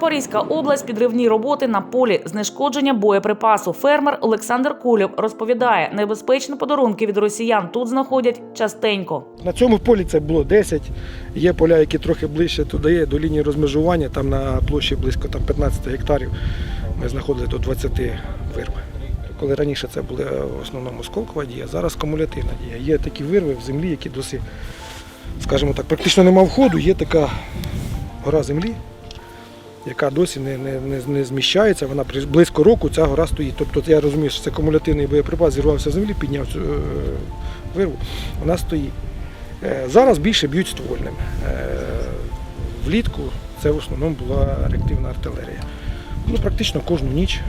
Запорізька область підривні роботи на полі знешкодження боєприпасу. Фермер Олександр Кулєв розповідає, небезпечні подарунки від росіян тут знаходять частенько. На цьому полі це було 10. Є поля, які трохи ближче туди є, до лінії розмежування, там на площі близько там, 15 гектарів. Ми знаходили до 20 вирв. Коли раніше це були е, в основному осколкова дія, зараз кумулятивна дія. Є такі вирви в землі, які досі, скажімо так, практично нема входу, є така гора землі, яка досі не, не, не, не зміщається, вона близько року ця гора стоїть. Тобто я розумію, що це кумулятивний боєприпас, зірвався з землі, підняв цю е, вирву, вона стоїть. Е, Зараз більше б'ють ствольним. Е, Влітку це в основному була реактивна артилерія. Ну, практично кожну ніч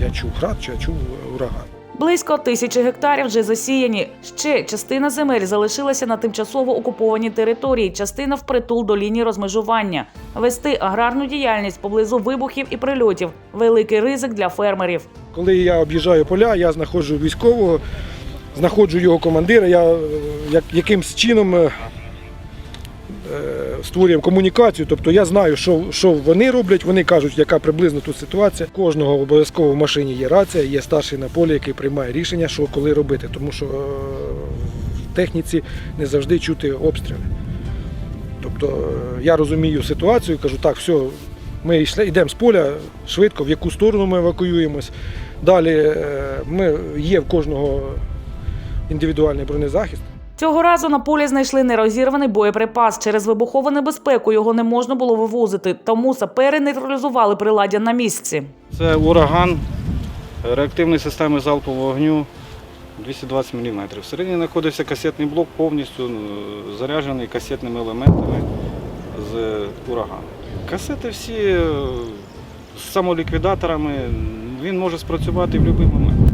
я чув град чи я чув ураган. Близько тисячі гектарів вже засіяні. Ще частина земель залишилася на тимчасово окупованій території, частина впритул до лінії розмежування. Вести аграрну діяльність поблизу вибухів і прильотів великий ризик для фермерів. Коли я об'їжджаю поля, я знаходжу військового, знаходжу його командира, я як, якимсь чином е, створюємо комунікацію. Тобто я знаю, що, що вони роблять, вони кажуть, яка приблизно тут ситуація. Кожного обов'язково в машині є рація, є старший на полі, який приймає рішення, що коли робити. Тому що е, в техніці не завжди чути обстріли. Тобто е, я розумію ситуацію, кажу, так, все, ми йдемо з поля швидко, в яку сторону ми евакуюємось. Далі е, ми, є в кожного індивідуальний бронезахист. Цього разу на полі знайшли нерозірваний боєприпас. Через вибухову небезпеку його не можна було вивозити, тому сапери нейтралізували приладдя на місці. Це ураган реактивної системи залпового вогню 220 мм. Всередині знаходився касетний блок, повністю е, заряджений касетними елементами з урагану. Касети всі е, з самоліквідаторами, він може спрацювати в будь-який момент.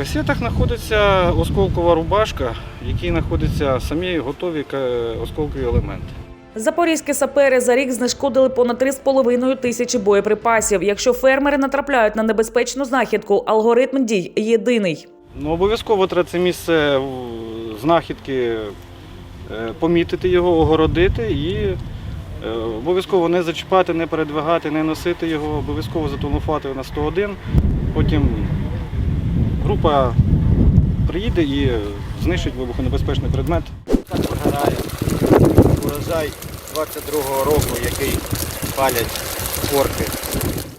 Касетах знаходиться осколкова рубашка, в якій знаходяться самі готові осколкові елементи. Запорізькі сапери за рік знешкодили понад 3,5 тисячі боєприпасів. Якщо фермери натрапляють на небезпечну знахідку, алгоритм дій єдиний. Ну, обов'язково треба це місце знахідки е, помітити його, огородити і е, обов'язково не зачіпати, не передвигати, не носити його, обов'язково зателефонувати на 101. Потім група приїде і знищить вибухонебезпечний предмет. Так програє урожай 22-го року, який палять орки.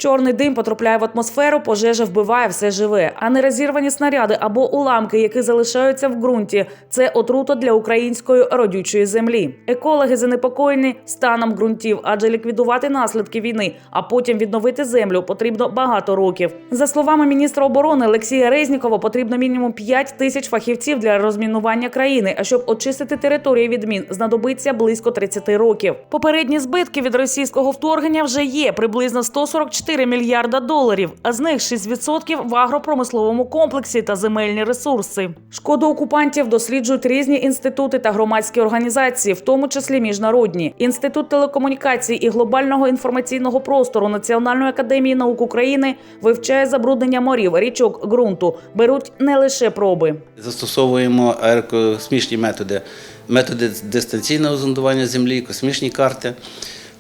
Чорний дим потрапляє в атмосферу, пожежа вбиває все живе. А нерозірвані снаряди або уламки, які залишаються в ґрунті, це отрута для української родючої землі. Екологи занепокоєні станом ґрунтів, адже ліквідувати наслідки війни, а потім відновити землю потрібно багато років. За словами міністра оборони Олексія Резнікова, потрібно мінімум 5 тисяч фахівців для розмінування країни. А щоб очистити території від мін, знадобиться близько 30 років. Попередні збитки від російського вторгнення вже є приблизно 144 мільярда доларів, а з них 6% в агропромисловому комплексі та земельні ресурси. Шкоду окупантів досліджують різні інститути та громадські організації, в тому числі міжнародні. Інститут телекомунікацій і глобального інформаційного простору Національної академії наук України вивчає забруднення морів, річок, ґрунту. Беруть не лише проби. Застосовуємо аерокосмічні методи, методи дистанційного зондування землі, космічні карти.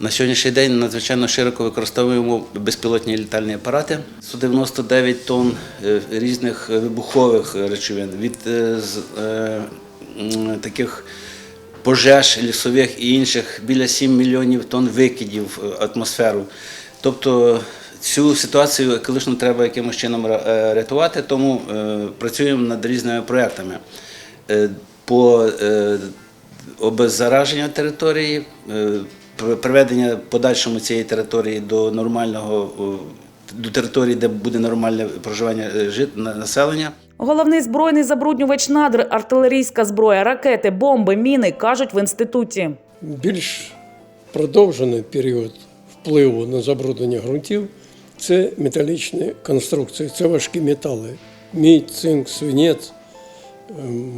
На сьогоднішній день надзвичайно широко використовуємо безпілотні літальні апарати. 199 тонн е, різних вибухових речовин від е, е, таких пожеж лісових і інших біля 7 мільйонів тонн викидів в атмосферу. Тобто цю ситуацію екологічно треба якимось чином рятувати, тому працюємо над різними проектами по обеззараженню території, приведення подальшому цієї території до нормального до території, де буде нормальне проживання е, жит- населення. Головний збройний забруднювач надр, артилерійська зброя, ракети, бомби, міни кажуть в інституті. Більш продовжений період впливу на забруднення ґрунтів це металічні конструкції, це важкі метали. Мідь, цинк, свинець, е,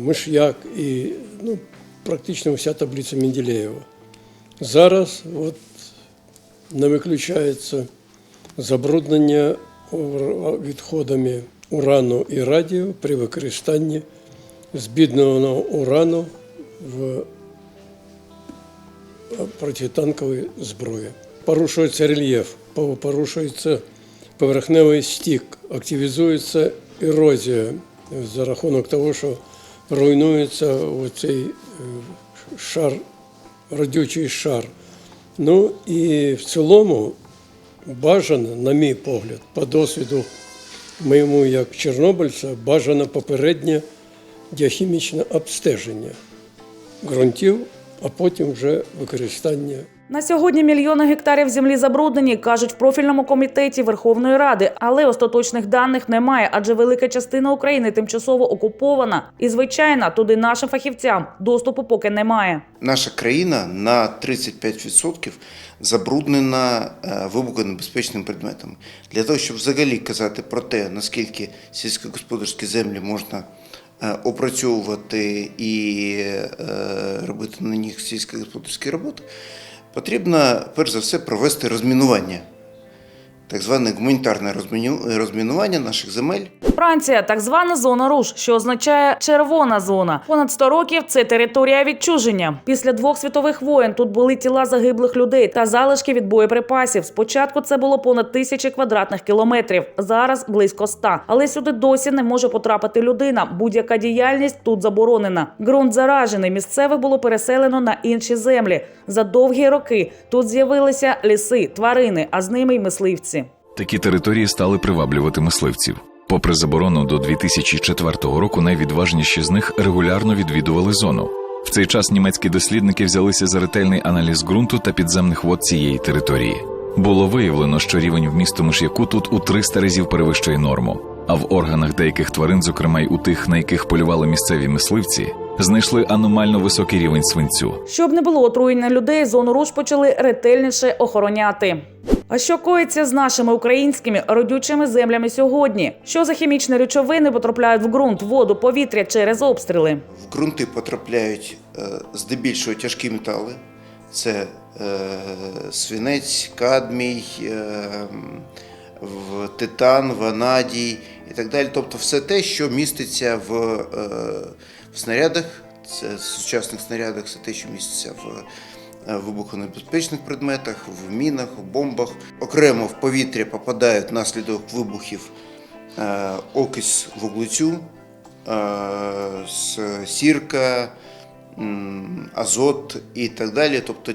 миш'як і ну, практично вся таблиця Менделєєва. Зараз от, не виключається забруднення відходами урану і радіо при використанні збідненого урану в протитанкової зброї. порушується рельєф, порушується поверхневий стік, активізується ерозія за рахунок того, що руйнується оцей е, шар, родючий шар. Ну і в цілому бажано, на мій погляд, по досвіду моєму як чорнобильця, бажано попереднє діахімічне обстеження ґрунтів, а потім вже використання На сьогодні мільйони гектарів землі забруднені, кажуть в профільному комітеті Верховної Ради, але остаточних даних немає, адже велика частина України тимчасово окупована, і звичайно, туди нашим фахівцям доступу поки немає. Наша країна на 35% забруднена е, вибухонебезпечними предметами. Для того, щоб взагалі казати про те, наскільки сільськогосподарські землі можна е, опрацьовувати і е, робити на них сільськогосподарські роботи, потрібно перш за все провести розмінування, так зване гуманітарне розміну- розмінування наших земель. Франція так звана зона руш, що означає червона зона. Понад 100 років це територія відчуження. Після двох світових воєн тут були тіла загиблих людей та залишки від боєприпасів. Спочатку це було понад тисячі квадратних кілометрів. Зараз близько ста. Але сюди досі не може потрапити людина. Будь-яка діяльність тут заборонена. Ґрунт заражений. Місцевих було переселено на інші землі. За довгі роки тут з'явилися ліси, тварини, а з ними й мисливці. Такі території стали приваблювати мисливців. Попри заборону до 2004 року, найвідважніші з них регулярно відвідували зону. В цей час німецькі дослідники взялися за ретельний аналіз ґрунту та підземних вод цієї території. Було виявлено, що рівень вмісту миш'яку тут у 300 разів перевищує норму. А в органах деяких тварин, зокрема й у тих, на яких полювали місцеві мисливці, знайшли аномально високий рівень свинцю. Щоб не було отруєння людей, зону руш почали ретельніше охороняти. А що коїться з нашими українськими родючими землями сьогодні? Що за хімічні речовини потрапляють в ґрунт, воду, повітря через обстріли? В ґрунти потрапляють е, здебільшого тяжкі метали. Це е, свинець, кадмій, е, титан, ванадій і так далі. Тобто все те, що міститься в, е, в снарядах, це в сучасних снарядах, це те, що міститься в вибухонебезпечних предметах, в мінах, в бомбах. Окремо в повітря попадають внаслідок вибухів е, окис вуглецю, е, сірка, азот і так далі. Тобто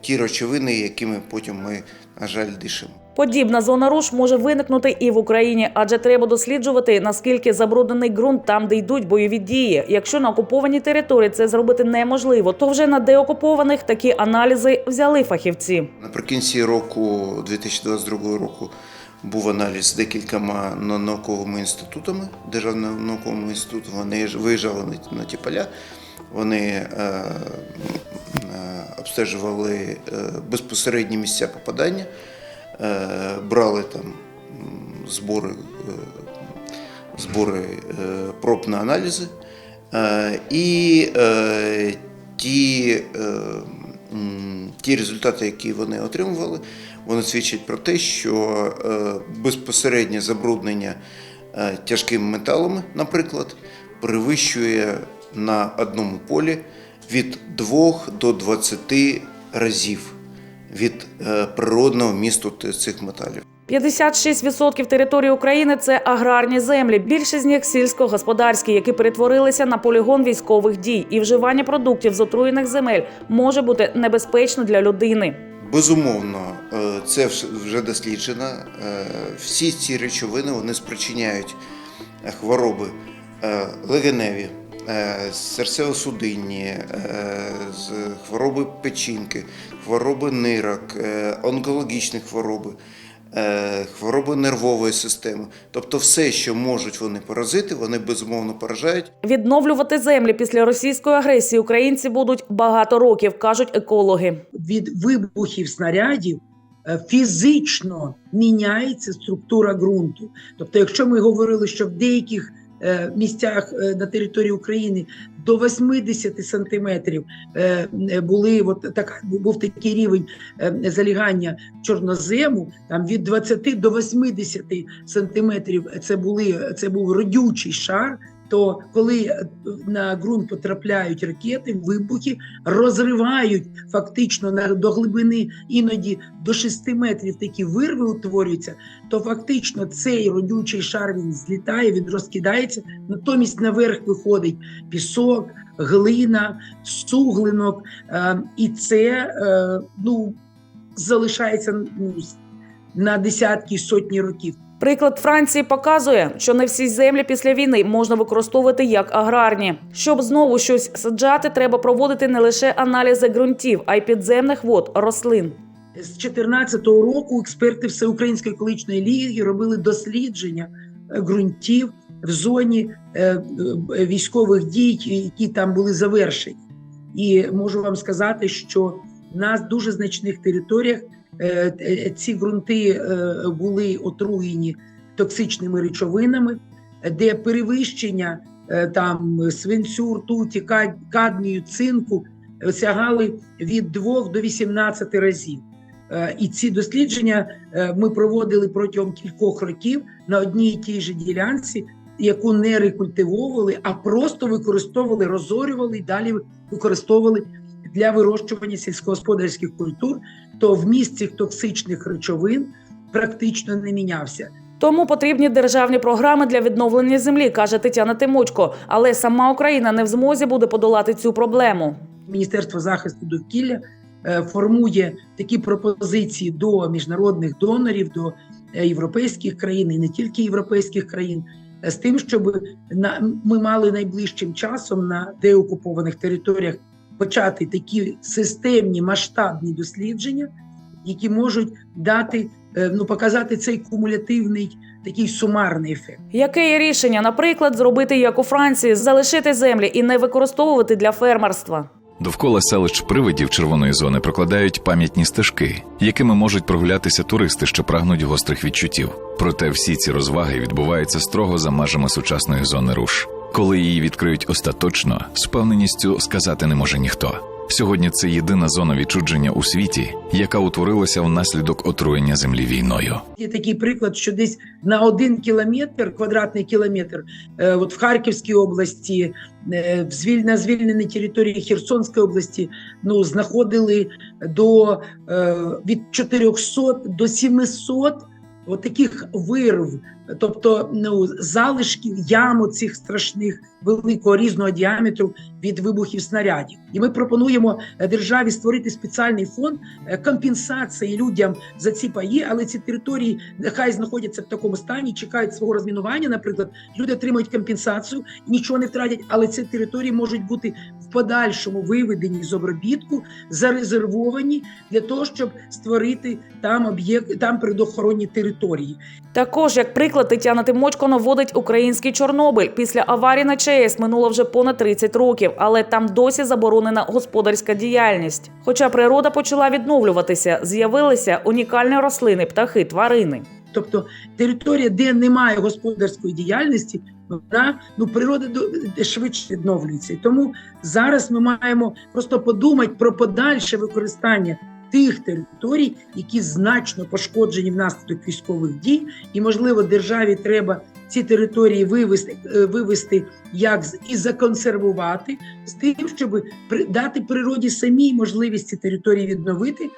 ті речовини, якими потім ми, на жаль, дишимо. Подібна зона руш може виникнути і в Україні, адже треба досліджувати наскільки забруднений ґрунт там, де йдуть бойові дії. Якщо на окупованій території це зробити неможливо, то вже на деокупованих такі аналізи взяли фахівці. Наприкінці року 2022 року був аналіз з декількома науковими інститутами, державними науковими інститутами. Вони виїжджали на, ті поля, вони е, е, обстежували е, безпосередні місця попадання, брали там збори, е, збори е, проб на аналізи. Е, І е, ті, е, ті результати, які вони отримували, вони свідчать про те, що е, безпосереднє забруднення е, тяжкими металами, наприклад, перевищує на одному полі від 2 до 20 разів від е, природного місту цих металів. 56% території України це аграрні землі. Більшість з них сільськогосподарські, які перетворилися на полігон військових дій. І вживання продуктів з отруєних земель може бути небезпечно для людини. Безумовно, е, це вже досліджено. Е, Всі ці речовини вони спричиняють хвороби легеневі, серцево-судинні, е, з- хвороби печінки, хвороби нирок, е, онкологічні хвороби, е, хвороби нервової системи. Тобто все, що можуть вони поразити, вони безумовно поражають. Відновлювати землі після російської агресії українці будуть багато років, кажуть екологи. від вибухів снарядів е, фізично міняється структура ґрунту. Тобто, якщо ми говорили, що в деяких е, місцях е, на території України до 80 сантиметрів е, е, були от так, був такий рівень е, залігання чорнозему, там від 20 до 80 сантиметрів це були це був родючий шар. То коли е, на ґрунт потрапляють ракети, вибухи розривають фактично на до глибини іноді до 6 метрів такі вирви утворюються, то фактично цей родючий шар він злітає, він розкидається. Натомість наверх виходить пісок, глина, суглинок, е, і це е, ну, залишається ну, на десятки сотні років. Приклад Франції показує, що не всі землі після війни можна використовувати як аграрні. Щоб знову щось саджати, треба проводити не лише аналізи ґрунтів, а й підземних вод, рослин. З 2014 року експерти Всеукраїнської екологічної ліги робили дослідження е, ґрунтів в зоні е, е, військових дій, які там були завершені. І можу вам сказати, що на дуже значних територіях ці ґрунти е, були отруєні токсичними речовинами, де перевищення е, там свинцю, ртуті, кадмію, цинку е, сягали від 2 до 18 разів. Е, І ці дослідження е, ми проводили протягом кількох років на одній і тій же ділянці, яку не рекультивовували, а просто використовували, розорювали і далі використовували для вирощування сільськогосподарських культур. То вміст цих токсичних речовин практично не мінявся. Тому потрібні державні програми для відновлення землі, каже Тетяна Тимочко. Але сама Україна не в змозі буде подолати цю проблему. Міністерство захисту довкілля е, формує такі пропозиції до міжнародних донорів, до е, європейських країн і не тільки європейських країн, е, з тим, щоб ми мали найближчим часом на деокупованих територіях почати такі системні масштабні дослідження, які можуть дати е, ну показати цей кумулятивний такий сумарний ефект. Яке є рішення, наприклад, зробити як у Франції, залишити землі і не використовувати для фермерства? Довкола селищ привидів червоної зони прокладають пам'ятні стежки, якими можуть прогулятися туристи, що прагнуть гострих відчуттів. Проте всі ці розваги відбуваються строго за межами сучасної зони руш. Коли її відкриють остаточно, з певненістю сказати не може ніхто. Сьогодні це єдина зона відчудження у світі, яка утворилася внаслідок отруєння землі війною. Є такий приклад, що десь на один кілометр, квадратний кілометр, е, от в Харківській області, е, на звільненій території Херсонської області, ну знаходили до е, від 400 до 700 от таких вирв, тобто ну, залишків яму цих страшних великого різного діаметру від вибухів снарядів. І ми пропонуємо е, державі створити спеціальний фонд е, компенсації людям за ці паї, але ці території нехай знаходяться в такому стані, чекають свого розмінування. Наприклад, люди отримують компенсацію, нічого не втратять, але ці території можуть бути в подальшому виведені з обробітку, зарезервовані для того, щоб створити там об'єкт, там природоохоронні території. Також, як приклад, Тетяна Тимочко наводить український Чорнобиль. Після аварії на ЧАЕС минуло вже понад 30 років, але там досі заборонена господарська діяльність. Хоча природа почала відновлюватися, з'явилися унікальні рослини, птахи, тварини. Тобто територія, де немає господарської діяльності, вона ну природа швидше відновлюється. Тому зараз ми маємо просто подумати про подальше використання тих територій, які значно пошкоджені внаслідок військових дій, і можливо державі треба ці території вивести, е, вивести як і законсервувати з тим, щоб дати природі самій можливість ці території відновити